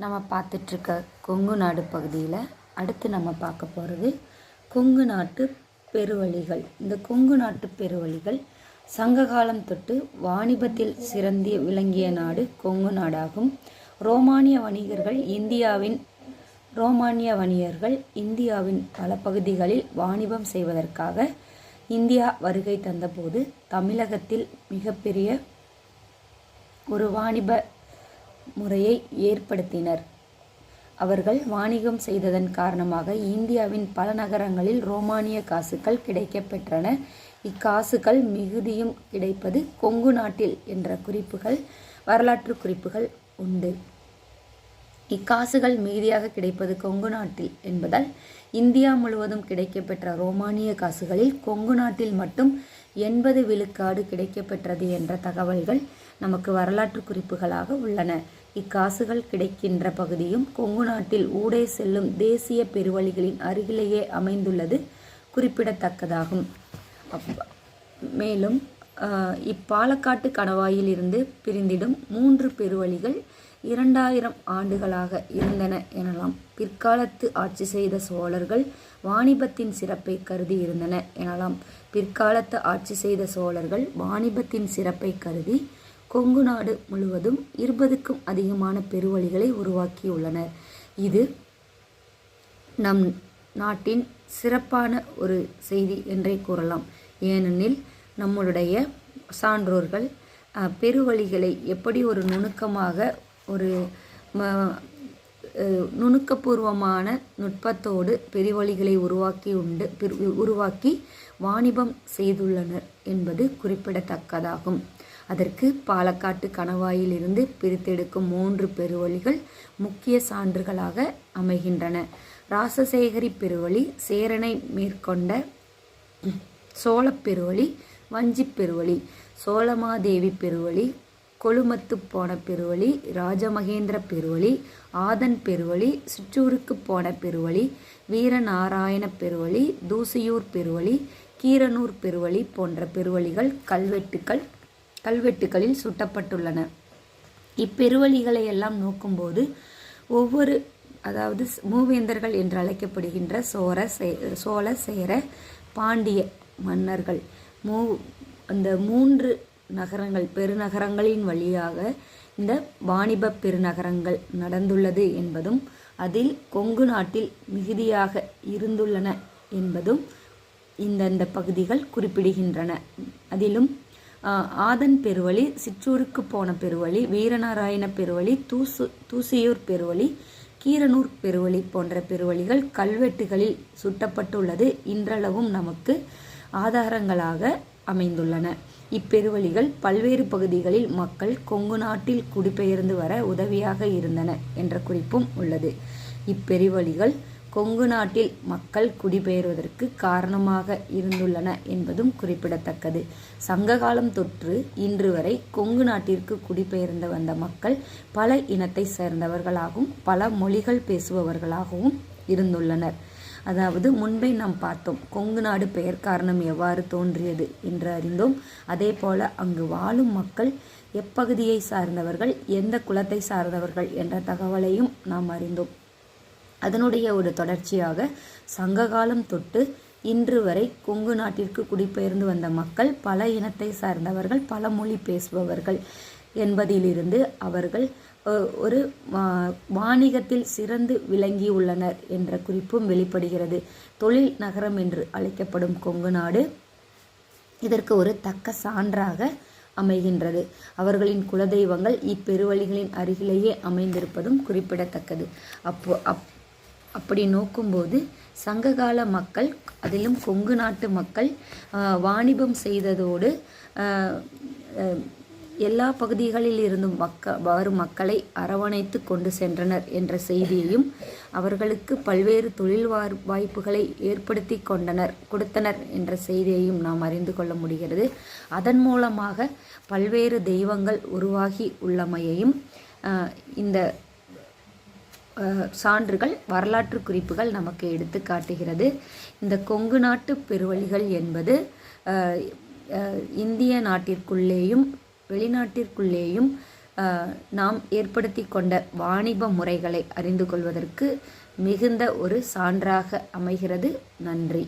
நம்ம பார்த்துட்ருக்க கொங்கு நாடு பகுதியில் அடுத்து நம்ம பார்க்க போகிறது கொங்கு நாட்டு பெருவழிகள். இந்த கொங்கு நாட்டு பெருவழிகள் சங்ககாலம் தொட்டு வாணிபத்தில் சிறந்து விளங்கிய நாடு கொங்கு நாடாகும். ரோமானிய வணிகர்கள் இந்தியாவின் ரோமானிய வணிகர்கள் இந்தியாவின் பல பகுதிகளில் வாணிபம் செய்வதற்காக இந்தியா வருகை தந்தபோது தமிழகத்தில் மிகப்பெரிய ஒரு வாணிப முறையை ஏற்படுத்தினர். அவர்கள் வாணிகம் செய்ததன் காரணமாக இந்தியாவின் பல நகரங்களில் ரோமானிய காசுகள் கிடைக்கப்பெற்றன. இக்காசுகள் மிகுதியும் கிடைப்பது கொங்கு நாட்டில் என்ற குறிப்புகள் வரலாற்று குறிப்புகள் உண்டு. இக்காசுகள் மிகுதியாக கிடைப்பது கொங்கு நாட்டில் என்பதால் இந்தியா முழுவதும் கிடைக்கப்பெற்ற ரோமானிய காசுகளில் கொங்கு நாட்டில் மட்டும் எண்பது விழுக்காடு கிடைக்கப்பெற்றது என்ற தகவல்கள் நமக்கு வரலாற்று குறிப்புகளாக உள்ளன. இக்காசுகள் கிடைக்கின்ற பகுதியும் கொங்கு நாட்டில் ஊடே செல்லும் தேசிய பெருவழிகளின் அருகிலேயே அமைந்துள்ளது குறிப்பிடத்தக்கதாகும். மேலும் இப்பாலக்காட்டு கணவாயில் இருந்து பிரிந்திடும் மூன்று பெருவழிகள் இரண்டாயிரம் ஆண்டுகளாக இருந்தன எனலாம். பிற்காலத்து ஆட்சி செய்த சோழர்கள் வாணிபத்தின் சிறப்பை கருதி இருந்தன எனலாம். பிற்காலத்து ஆட்சி செய்த சோழர்கள் வாணிபத்தின் சிறப்பை கருதி கொங்கு நாடு முழுவதும் இருபதுக்கும் அதிகமான பெருவழிகளை உருவாக்கியுள்ளனர். இது நம் நாட்டின் சிறப்பான ஒரு செய்தி என்றே கூறலாம். ஏனெனில் நம்மளுடைய சான்றோர்கள் பெருவழிகளை எப்படி ஒரு நுணுக்கமாக ஒரு ம- நுணுக்கபூர்வமான நுட்பத்தோடு பெருவழிகளை உருவாக்கி உண்டு உருவாக்கி வாணிபம் செய்துள்ளனர் என்பது குறிப்பிடத்தக்கதாகும். அதற்கு பாலக்காட்டு கணவாயிலிருந்து பிரித்தெடுக்கும் மூன்று பெருவழிகள் முக்கிய சான்றுகளாக அமைகின்றன. ராசசேகரி பெருவழி சேரனை மேற்கொண்ட சோழப் பெருவழி வஞ்சிப் பெருவழி சோழமாதேவி பெருவழி கொழுமத்து போன பெருவழி ராஜமகேந்திர பெருவழி ஆதன் பெருவழி சிற்றூருக்கு போன பெருவழி வீரநாராயண பெருவழி தூசியூர் பெருவழி கீரனூர் பெருவழி போன்ற பெருவழிகள் கல்வெட்டுக்கள் கல்வெட்டுகளில் சுட்டப்பட்டுள்ளன. இப்பெருவழிகளை எல்லாம் நோக்கும்போது ஒவ்வொரு அதாவது ஸ்- மூவேந்தர்கள் என்று அழைக்கப்படுகின்ற சோர சே- சோழ சேர பாண்டிய மன்னர்கள் மூ அந்த மூன்று நகரங்கள் பெருநகரங்களின் வழியாக இந்த வாணிப பெருநகரங்கள் நடந்துள்ளது என்பதும் அதில் கொங்கு நாட்டில் மிகுதியாக இருந்துள்ளன என்பதும் இந்தந்த பகுதிகள் குறிப்பிடுகின்றன. அதிலும் ஆதன் பெருவழி சிற்றூருக்கு போன பெருவழி வீரநாராயண பெருவழி தூசு தூசியூர் பெருவழி கீரனூர் பெருவழி போன்ற பெருவழிகள் கல்வெட்டுகளில் சுட்டப்பட்டுள்ளது. இன்றளவும் நமக்கு ஆதாரங்களாக அமைந்துள்ளன. இப்பெருவழிகள் பல்வேறு பகுதிகளில் மக்கள் கொங்கு நாட்டில் குடிபெயர்ந்து வர உதவியாக இருந்தன என்ற குறிப்பும் உள்ளது. இப்பெருவழிகள் கொங்கு நாட்டில் மக்கள் குடிபெயர்வதற்கு காரணமாக இருந்துள்ளன என்பதும் குறிப்பிடத்தக்கது. சங்ககாலம் தொற்று இன்று வரை கொங்கு நாட்டிற்கு குடிபெயர்ந்து வந்த மக்கள் பல இனத்தை சேர்ந்தவர்களாகவும் பல மொழிகள் பேசுபவர்களாகவும் இருந்துள்ளனர். அதாவது முன்பே நாம் பார்த்தோம். கொங்கு நாடு பெயர் காரணம் எவ்வாறு தோன்றியது என்று அறிந்தோம். அதே போல அங்கு வாழும் மக்கள் எப்பகுதியை சார்ந்தவர்கள் எந்த குலத்தை சார்ந்தவர்கள் என்ற தகவலையும் நாம் அறிந்தோம். அதனுடைய ஒரு தொடர்ச்சியாக சங்ககாலம் தொட்டு இன்று வரை கொங்கு நாட்டிற்கு குடிபெயர்ந்து வந்த மக்கள் பல இனத்தை சார்ந்தவர்கள் பல மொழி பேசுபவர்கள் என்பதிலிருந்து அவர்கள் ஒரு வாணிகத்தில் சிறந்து விளங்கியுள்ளனர் என்ற குறிப்பும் வெளிப்படுகிறது. தொழில் நகரம் என்று அழைக்கப்படும் கொங்கு நாடு இதற்கு ஒரு தக்க சான்றாக அமைகின்றது. அவர்களின் குலதெய்வங்கள் இப்பெருவழிகளின் அருகிலேயே அமைந்திருப்பதும் குறிப்பிடத்தக்கது. அப்போ அப் அப்படி நோக்கும்போது சங்ககால மக்கள் அதிலும் கொங்கு நாட்டு மக்கள் வாணிபம் செய்ததோடு எல்லா பகுதிகளில் இருந்தும் மக்க வரும் மக்களை அரவணைத்து கொண்டு சென்றனர் என்ற செய்தியையும் அவர்களுக்கு பல்வேறு தொழில் வாய்ப்புகளை ஏற்படுத்தி கொண்டனர் கொடுத்தனர் என்ற செய்தியையும் நாம் அறிந்து கொள்ள முடிகிறது. அதன் மூலமாக பல்வேறு தெய்வங்கள் உருவாகி உள்ளமையையும் இந்த சான்றுகள் வரலாற்று குறிப்புகள் நமக்கு எடுத்து காட்டுகிறது. இந்த கொங்கு நாட்டு பெருவழிகள் என்பது இந்திய நாட்டிற்குள்ளேயும் வெளிநாட்டிற்குள்ளேயும் நாம் ஏற்படுத்தி கொண்ட வாணிப முறைகளை அறிந்து கொள்வதற்கு மிகுந்த ஒரு சான்றாக அமைகிறது. நன்றி.